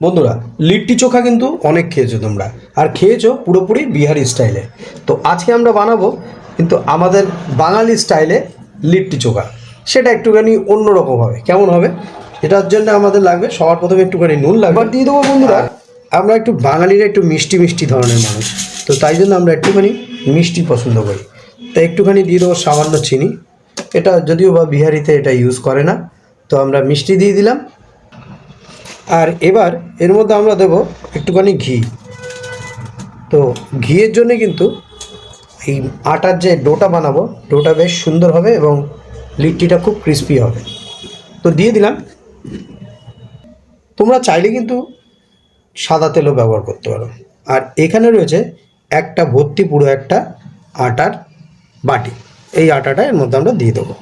বন্ধুরা, লিট্টি চোখা কিন্তু অনেক খেয়েছো তোমরা। আর খেয়েছো পুরোপুরি বিহারি স্টাইলে। তো আজকে আমরা বানাবো কিন্তু আমাদের বাঙালি স্টাইলে লিট্টি চোখা। সেটা একটুখানি অন্যরকম হবে কেমন হবে? এটার জন্য আমাদের লাগবে। সবার প্রথমে একটুখানি নুন লাগবে। আর দিয়ে দেবো বন্ধুরা, আমরা একটু বাঙালিরা একটু মিষ্টি মিষ্টি ধরনের মানুষ। তো তাই জন্য আমরা একটুখানি মিষ্টি পছন্দ করি। তাই একটুখানি দিয়ে দেবো সামান্য চিনি। এটা যদিও বা বিহারিতে এটা ইউজ করে না। তো আমরা মিষ্টি দিয়ে দিলাম। আর এবার এর মধ্যে আমরা দেব একটুখানি ঘি। তো ঘিয়ের জন্য কিন্তু এই আটার যে ডোটা বানাবো, ডোটা বেশ সুন্দর হবে এবং লিট্টিটা খুব ক্রিস্পি হবে। তো দিয়ে দিলাম। তোমরা চাইলে কিন্তু সাদা তেলও ব্যবহার করতে পারো। আর এখানে রয়েছে একটা ভর্তি পুরো একটা আটার বাটি। এই আটাটা এর মধ্যে আমরা দিয়ে দেবো।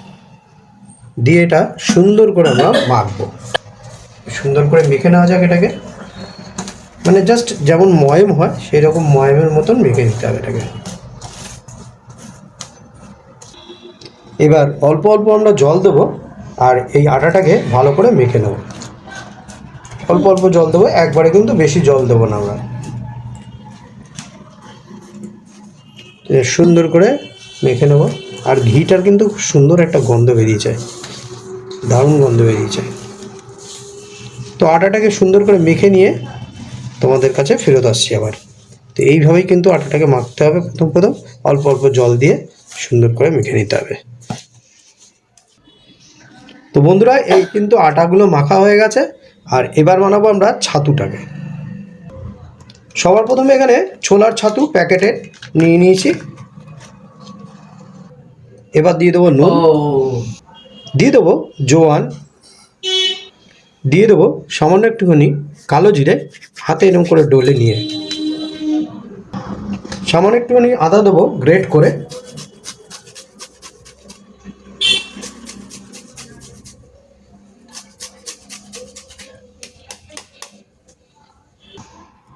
দিয়ে এটা সুন্দর করে আমরা মাখবো। সুন্দর করে মেখে নেওয়া যাক এটাকে। মানে জাস্ট যেমন ময়ম হয় সেই রকম ময়মের মতন মেখে নিতে হবে এটাকে। এবার অল্প অল্প আমরা জল দেবো, আর এই আটাটাকে ভালো করে মেখে নেব। অল্প অল্প জল দেবো, একবারে কিন্তু বেশি জল দেবো না আমরা। সুন্দর করে মেখে নেব, আর ঘিটার কিন্তু সুন্দর একটা গন্ধ বেরিয়ে যায় দারুণ গন্ধ বেরিয়েছে। তো আটাটাকে সুন্দর করে মেখে নিয়ে তোমাদের কাছে ফেরত আসছি আবার। তো এইভাবেই কিন্তু আটাটাকে মাখতে হবে প্রথম প্রথম অল্প অল্প জল দিয়ে সুন্দর করে মেখে নিতে হবে। তো বন্ধুরা এই কিন্তু আটাগুলো মাখা হয়ে গেছে আর এবার বানাবো আমরা ছাতুটাকে। সবার প্রথমে এখানে ছোলার ছাতু প্যাকেটের নিয়ে নিয়েছি। এবার দিয়ে দেবো নুন। দিয়ে দেবো জোয়ান। দিয়ে দেবো সামান্য একটুখানি কালো জিরে হাতে এরকম করে ডলে নিয়ে। সামান্য একটুখানি আদা দেবো গ্রেট করে।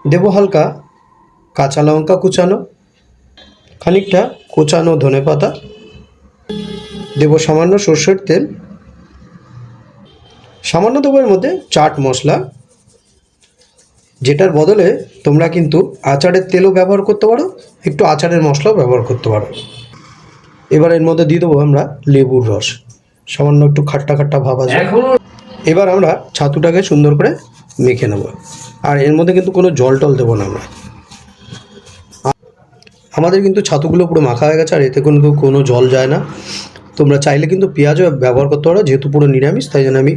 দেবো হালকা কাঁচা লঙ্কা কুচানো, খানিকটা কুচানো ধনে পাতা দেবো সামান্য সর্ষের তেল। সামান্য দেবো এর মধ্যে চাট মশলা যেটার বদলে তোমরা কিন্তু আচারের তেলও ব্যবহার করতে পারো একটু আচারের মশলাও ব্যবহার করতে পারো। এবার এর মধ্যে দিয়ে দেবো আমরা লেবুর রস। সামান্য একটু খাট্টা খাট্টা ভাব আছে। এবার আমরা ছাতুটাকে সুন্দর করে মেখে নেব। আর এর মধ্যে কিন্তু কোনো জল টল দেবো না আমরা। আমাদের কিন্তু ছাতুগুলো পুরো মাখা হয়ে গেছে আর এতে কিন্তু কোনো জল যায় না। তোমরা চাইলে কিন্তু পেঁয়াজও ব্যবহার করতে পারো, যেহেতু পুরো নিরামিষ, তাই জন্য আমি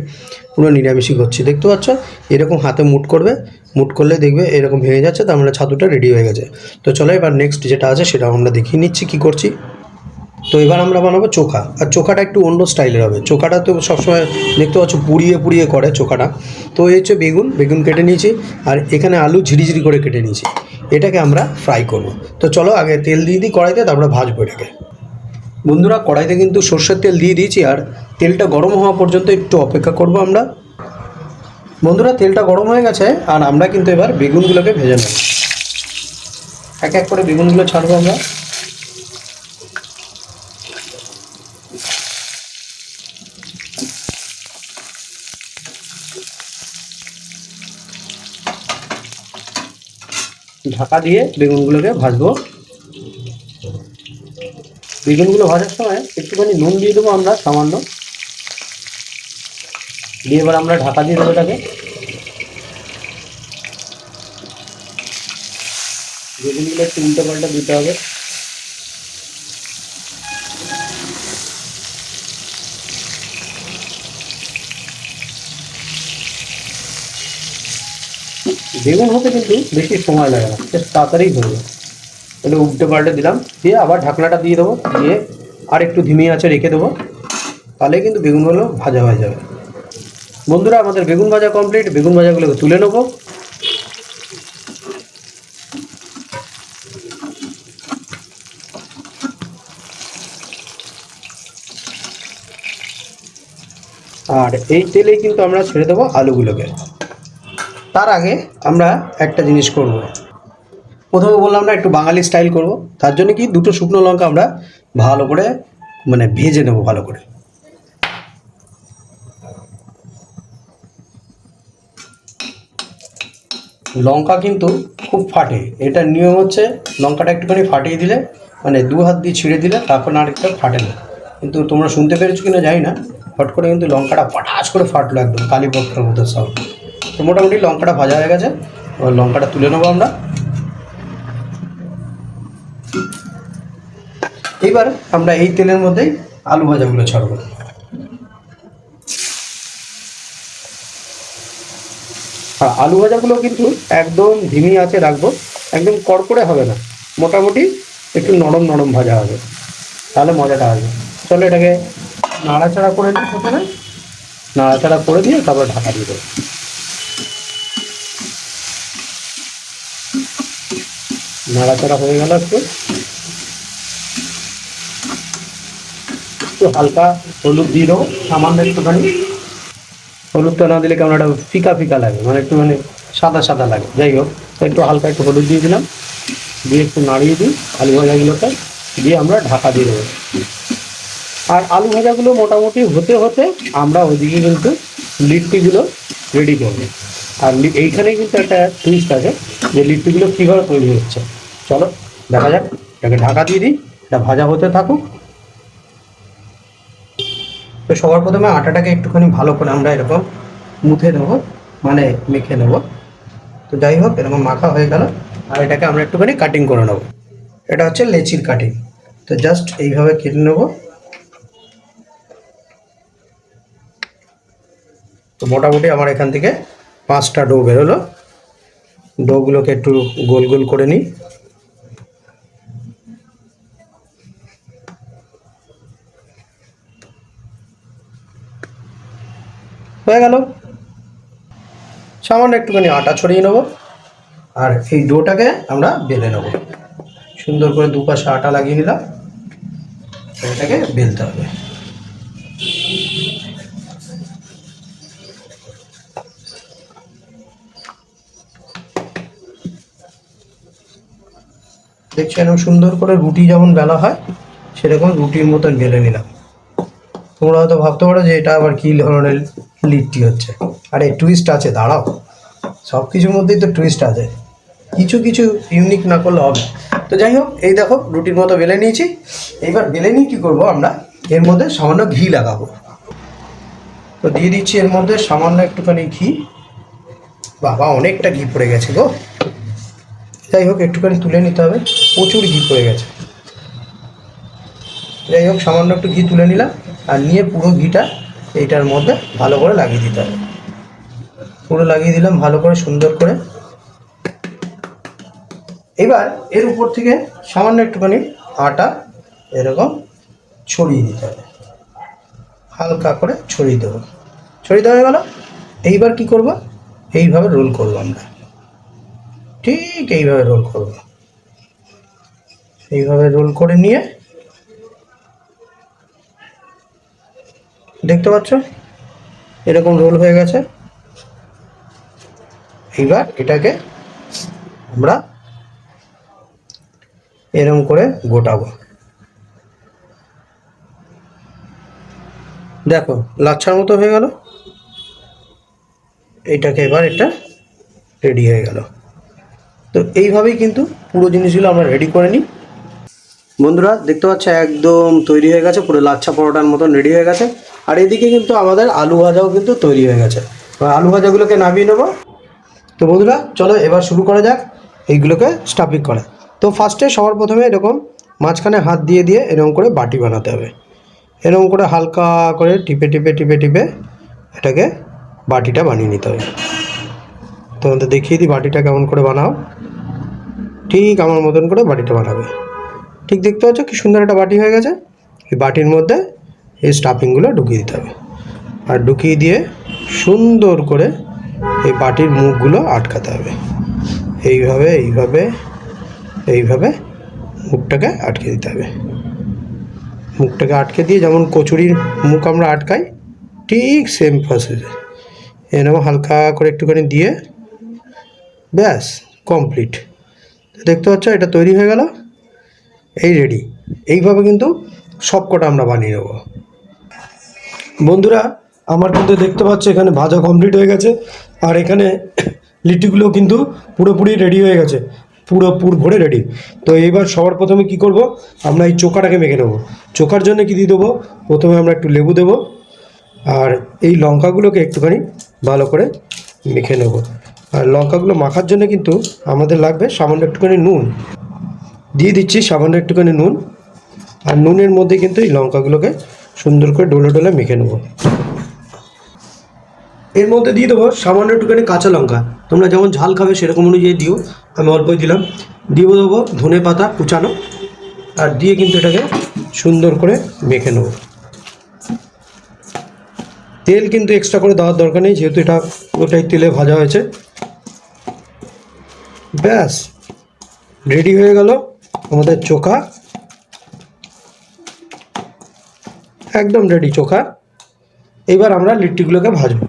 পুরো নিরামিষই করছি। দেখতে পাচ্ছ? এরকম হাতে মুট করবে, মুট করলে দেখবে এরকম ভেঙে যাচ্ছে, তার মানে ছাতুটা রেডি হয়ে গেছে। তো চলো এবার নেক্সট যেটা আছে, সেটা আমরা দেখিয়ে নিচ্ছি কী করছি। তো এবার আমরা বানাবো চোখা। আর চোখাটা একটু অন্য স্টাইলের হবে। চোখাটা তো সবসময় দেখতে পাচ্ছ, পুড়িয়ে পুড়িয়ে করে চোখাটা। তো এই হচ্ছে বেগুন বেগুন কেটে নিয়েছি। আর এখানে আলু ঝিরিঝিরি করে কেটে নিয়েছি। এটাকে আমরা ফ্রাই করব। তো চলো আগে তেল দিয়ে দিই কড়াইতে, তারপরে ভাজবো এটাকে। বন্ধুরা, কড়াইতে কিন্তু সর্ষের তেল দিয়ে দিয়েছি আর তেলটা গরম হওয়া পর্যন্ত একটু অপেক্ষা করব আমরা। বন্ধুরা, তেলটা গরম হয়ে গেছে আর আমরা কিন্তু এবার বেগুনগুলোকে ভেজে নেব। এক এক করে বেগুনগুলো ছাড়বো আমরা। ঢাকা দিয়ে বেগুনগুলোকে ভাজবো। বেগুনগুলো ভাজার সময় একটুখানি নুন দিয়ে দেবো আমরা, সামান্য। দিয়ে এবার আমরা ঢাকা দিয়ে দেবো এটাকে। বেগুনগুলো একটু উল্টো পাল্টা দিতে হবে। বেগুন হতে কিন্তু বেশি সময় লাগে না তাড়াতাড়ি হয়ে তাহলে উল্টে পাল্টে দিলাম। দিয়ে আবার ঢাকনাটা দিয়ে দেবো। দিয়ে আর একটু ধিমি আছে রেখে দেবো। তাহলে কিন্তু বেগুনগুলো ভাজা হয়ে যাবে। বন্ধুরা আমাদের বেগুন ভাজা কমপ্লিট বেগুন ভাজাগুলোকে তুলে নেব। আর এই তেলেই কিন্তু আমরা ছেড়ে দেবো আলুগুলোকে। তার আগে আমরা একটা জিনিস করব। প্রথমে বললাম না, একটু বাঙালি স্টাইল করব। তার জন্য কি দুটো শুকনো লঙ্কা আমরা ভালো করে মানে ভেজে নেব ভালো করে। লঙ্কা কিন্তু খুব ফাটে। এটার নিয়ম হচ্ছে লঙ্কাটা একটুখানি ফাটিয়ে দিলে মানে দু হাত দিয়ে ছিঁড়ে দিলে তারপর আরেকটা ফাটে না। কিন্তু তোমরা শুনতে পেরেছ কিনা জানি না, ফট করে কিন্তু লঙ্কাটা পটাশ করে ফাটলো একদম কালীপক্ষের মতো সাউন্ড তো মোটামুটি লঙ্কাটা ভাজা হয়ে গেছে। লঙ্কাটা তুলে নেব আমরা। এইবার আমরা এই তেলের মধ্যেই আলু ভাজাগুলো ছাড়বো। আর আলু ভাজাগুলো কিন্তু একদম ধিমি আছে রাখব, একদম কড়কড়ে হবে না, মোটামুটি একটু নরম নরম ভাজা হবে, তাহলে মজাটা আসবে। চলো এটাকে নাড়াচাড়া করে নিই প্রথমে। নাড়াচাড়া করে দিয়ে তারপর ঢাকা দিয়ে দেবো। নাড়াচাড়া হয়ে গেল একটু। একটু হালকা হলুদ দিয়ে দেবো, সামান্য একটুখানি। হলুদটা না দিলে কেমন একটা ফিকা ফিকা লাগে মানে একটু মানে সাদা সাদা লাগে। যাই হোক, একটু হালকা একটু হলুদ দিয়ে দিলাম। দিয়ে একটু নাড়িয়ে দিই, আলু ভাজাগুলোকে। দিয়ে আমরা ঢাকা দিয়ে দেবো। আর আলু ভাজাগুলো মোটামুটি হতে হতে আমরা ওইদিকে কিন্তু লিট্টিগুলো রেডি করব। আর এইখানেই কিন্তু একটা টুইস্ট আছে যে লিট্টিগুলো কীভাবে তৈরি হচ্ছে। চলো, দেখা যাক। এটাকে ঢাকা দিয়ে দিই, এটা ভাজা হতে থাকুক। তো সবার প্রথমে আটাটাকে একটুখানি ভালো করে আমরা এরকম মুথে নেব মানে মেখে নেব। তো যাই হোক, এরকম মাখা হয়ে গেল। আর এটাকে আমরা একটুখানি কাটিং করে নেব। এটা হচ্ছে লেচির কাটিং তো জাস্ট এইভাবে কেটে নেব। তো মোটামুটি আমার এখান থেকে পাঁচটা ডো বেরোলো। ডোগুলোকে একটু গোল গোল করে নিই। হয়ে গেল। সামান্য একটুখানি আটা ছড়িয়ে নেব। আর এই ডোটাকে আমরা বেলে নেব। সুন্দর করে দুপাশে আটা লাগিয়ে নিলাম এটাকে বেলতে হবে। দেখছেন সুন্দর করে রুটি যেমন বেলা হয়, সেরকম রুটির মতন বেলে নিলাম। তোমরা হয়তো ভাবতে পারো যে এটা আবার কী ধরনের লিডটি হচ্ছে। আরে টুইস্ট আছে, দাঁড়াও। সব কিছুর মধ্যেই তো টুইস্ট আছে। কিছু কিছু ইউনিক না করলে হবে। তো যাই হোক, এই দেখো, রুটির মতো বেলে নিয়েছি। এইবার বেলে নিয়ে কী করব আমরা? এর মধ্যে সামান্য ঘি লাগাবো। তো দিয়ে দিচ্ছি এর মধ্যে সামান্য একটুখানি ঘি। বাবা, অনেকটা ঘি পড়ে গেছে গো। যাই হোক, একটুখানি তুলে নিতে হবে। প্রচুর ঘি পড়ে গেছে। যাই হোক, সামান্য একটু ঘি তুলে নিলাম। আর নিয়ে পুরো ঘিটা এইটার মধ্যে ভালো করে লাগিয়ে দিতে হবে। পুরো লাগিয়ে দিলাম ভালো করে, সুন্দর করে। এবার এর উপর থেকে সামান্য একটুখানি আটা এরকম ছড়িয়ে দিতে হবে। হালকা করে ছড়িয়ে দেবো। ছড়িয়ে দেওয়া হয়ে গেল। এইবার কি করব? এইভাবে রোল করব আমরা। ঠিক এইভাবে রোল করব। এইভাবে রোল করে নিয়ে দেখতে পাচ্ছ? এরকম রোল হয়ে গেছে। এইবার এটাকে আমরা এরকম করে গোটাবো। দেখো, লাচ্ছার মতো হয়ে গেল। এইটাকে এবার এটা রেডি হয়ে গেল। তো এইভাবেই কিন্তু পুরো জিনিসগুলো আমরা রেডি করে নিই। বন্ধুরা, দেখতে পাচ্ছ, একদম তৈরি হয়ে গেছে। পুরো লাচ্ছা পরোটার মতন রেডি হয়ে গেছে। আর এদিকে কিন্তু আমাদের আলু ভাজাও কিন্তু তৈরি হয়ে গেছে। আলু ভাজাগুলোকে নামিয়ে নেব। তো বন্ধুরা, চলো এবার শুরু করা যাক, এইগুলোকে স্টাফিং করা। তো ফার্স্টে সবার প্রথমে এরকম মাঝখানে হাত দিয়ে দিয়ে এরকম করে বাটি বানাতে হবে। এরকম করে হালকা করে টিপে টিপে টিপে টিপে এটাকে বাটিটা বানিয়ে নিতে হবে। তোমাদের দেখিয়ে দিই বাটিটা কেমন করে বানাও। ঠিক আমার মতন করে বাটিটা বানাবে। ঠিক দেখতে পাচ্ছ কি সুন্দর একটা বাটি হয়ে গেছে। এই বাটির মধ্যে এই স্টাফিংগুলো ঢুকিয়ে দিতে হবে। আর ঢুকিয়ে দিয়ে সুন্দর করে এই বাটির মুখগুলো আটকাতে হবে। এইভাবে এইভাবে এইভাবে মুখটাকে আটকে দিতে হবে। মুখটাকে আটকে দিয়ে যেমন কচুরির মুখ আমরা আটকাই, ঠিক সেম প্রসেসে এরকম হালকা করে একটুখানি দিয়ে, ব্যাস কমপ্লিট দেখতে পাচ্ছ, এটা তৈরি হয়ে গেল, এই রেডি এইভাবে কিন্তু সব কটা আমরা বানিয়ে নেব। বন্ধুরা, আমার কিন্তু দেখতে পাচ্ছ এখানে ভাজা কমপ্লিট হয়ে গেছে। আর এখানে লিট্টিগুলো কিন্তু পুরোপুরি রেডি হয়ে গেছে। পুরো পুর ভরে রেডি তো এইবার সবার প্রথমে কি করব? আমরা এই চোখাটাকে মেখে নেব। চোখার জন্য কি দিয়ে দেবো? প্রথমে আমরা একটু লেবু দেবো। আর এই লঙ্কাগুলোকে একটুখানি ভালো করে মেখে নেব। আর লঙ্কাগুলো মাখার জন্য কিন্তু আমাদের লাগবে সামান্য একটুখানি নুন। দিয়ে দিচ্ছি সামান্য একটুখানি নুন। আর নুনের মধ্যে কিন্তু এই লঙ্কাগুলোকে সুন্দর করে ডোলে ডোলে মেখে নেব। এর মধ্যে দিয়ে দেবো সামান্য একটুখানি কাঁচা লঙ্কা। তোমরা যেমন ঝাল খাবে সেরকম অনুযায়ী দিও। আমি অল্পই দিলাম। দিয়ে দেবো ধনে পাতা কুচানো। আর দিয়ে কিন্তু এটাকে সুন্দর করে মেখে নেব। তেল কিন্তু এক্সট্রা করে দেওয়ার দরকার নেই, যেহেতু এটা ওটাই তেলে ভাজা হয়েছে। ব্যাস রেডি হয়ে গেল আমাদের চোখা। একদম রেডি চোখা। এবার আমরা লিট্টিগুলোকে ভাজবো।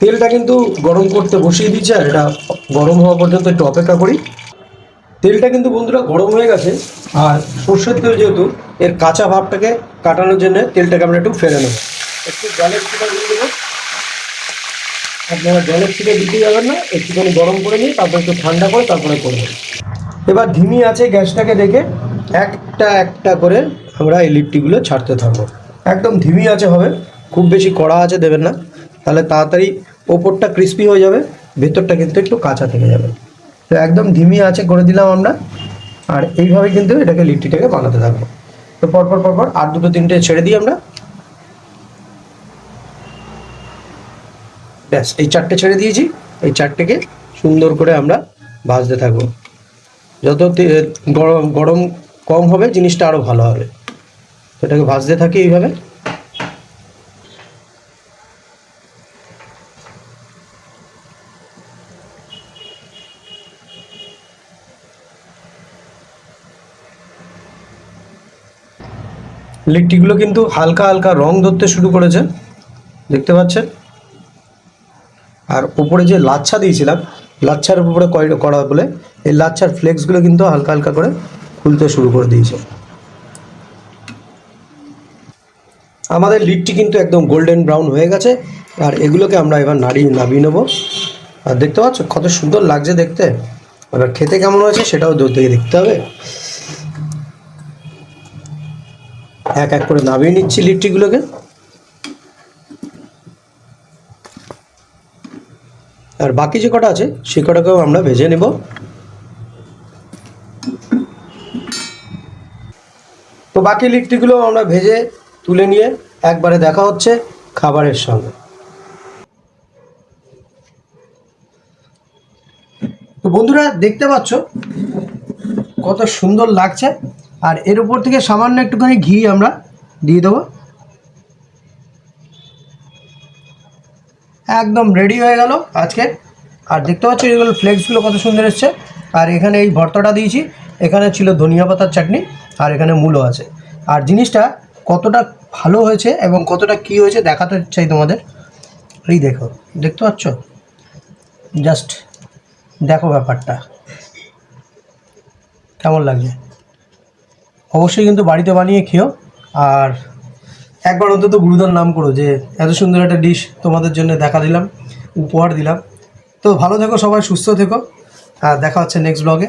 তেলটা কিন্তু গরম করতে বসিয়ে দিচ্ছি আর এটা গরম হওয়া পর্যন্ত একটু অপেক্ষা করি। তেলটা কিন্তু বন্ধুরা গরম হয়ে গেছে, আর সর্ষের তেল যেহেতু, এর কাঁচা ভাবটাকে কাটানোর জন্য তেলটাকে আমরা একটু ফেলে নেব। একটু জলের ছিটা দিয়ে দেবো। আপনারা জলের ছিটে দিতে যাবেন না, একটুখানি গরম করে নিয়ে তারপর একটু ঠান্ডা করে তারপরে করবেন। এবার ধিমি আছে গ্যাসটাকে দেখে একটা একটা করে আমরা এই লিট্টিগুলো ছাড়তে থাকব। একদম ধিমি আছে হবে, খুব বেশি কড়া আছে দেবেন না। তাহলে তাড়াতাড়ি ওপরটা ক্রিস্পি হয়ে যাবে, ভেতরটা কিন্তু একটু কাঁচা থেকে যাবে। তো একদম ধিমি আছে করে দিলাম আমরা, আর এইভাবে কিন্তু এটাকে লিট্টিটাকে বানাতে থাকব। তো পরপর পরপর আর দুটো তিনটে ছেড়ে দিই আমরা। ব্যাস, এই চারটে ছেড়ে দিয়েছি। এই চারটেকে সুন্দর করে আমরা ভাজতে থাকব। যত গরম গরম কম হবে, জিনিসটা আরও ভালো হবে। তো এটাকে ভাজতে থাকি এইভাবে। লিট্টিগুলো কিন্তু হালকা হালকা রং ধরতে শুরু করেছে, দেখতে পাচ্ছেন? আর উপরে যে লাচ্ছা দিয়েছিলাম, লাচ্ছার উপরে করা বলে, এই লাচ্ছার ফ্লেক্সগুলো কিন্তু হালকা হালকা করে খুলতে শুরু করে দিয়েছে। আমাদের লিডটি কিন্তু একদম গোল্ডেন ব্রাউন হয়ে গেছে, আর এগুলোকে আমরা এবার নাড়িয়ে নামিয়ে নেব। আর দেখতে পাচ্ছ, কত সুন্দর লাগছে দেখতে। এবার খেতে কেমন হয়েছে সেটাও থেকে দেখতে হবে। এক এক করে নামিয়ে নিচ্ছি লিট্টিগুলোকে আর বাকি যে কটা আছে, সে কটাকেও আমরা ভেজে নেব। তো বাকি লিট্টিগুলো আমরা ভেজে তুলে নিয়ে একবারে দেখা হচ্ছে খাবারের সঙ্গে। তো বন্ধুরা, দেখতে পাচ্ছ কত সুন্দর লাগছে। আর এর উপর থেকে সামান্য একটুখানি ঘি আমরা দিয়ে দেবো। একদম রেডি হয়ে গেল আজকে। আর দেখতে পাচ্ছ এগুলো ফ্লেক্সগুলো কত সুন্দর এসছে। আর এখানে এই ভর্তাটা দিয়েছি। এখানে ছিল ধনিয়া পাতার চাটনি, আর এখানে মূলো আছে। আর জিনিসটা কতটা ভালো হয়েছে এবং কতটা কী হয়েছে দেখাতে চাই তোমাদের। এই দেখো, দেখতে পাচ্ছ? জাস্ট দেখো ব্যাপারটা। কেমন লাগছে? অবশ্যই কিন্তু বাড়িতে বানিয়ে খেও। আর একবার অন্তত গুরুদার নাম করো যে এত সুন্দর একটা ডিশ তোমাদের জন্য দেখা দিলাম, উপহার দিলাম। তো ভালো থেকো সবাই, সুস্থ থেকো। আর দেখা হচ্ছে নেক্সট ব্লগে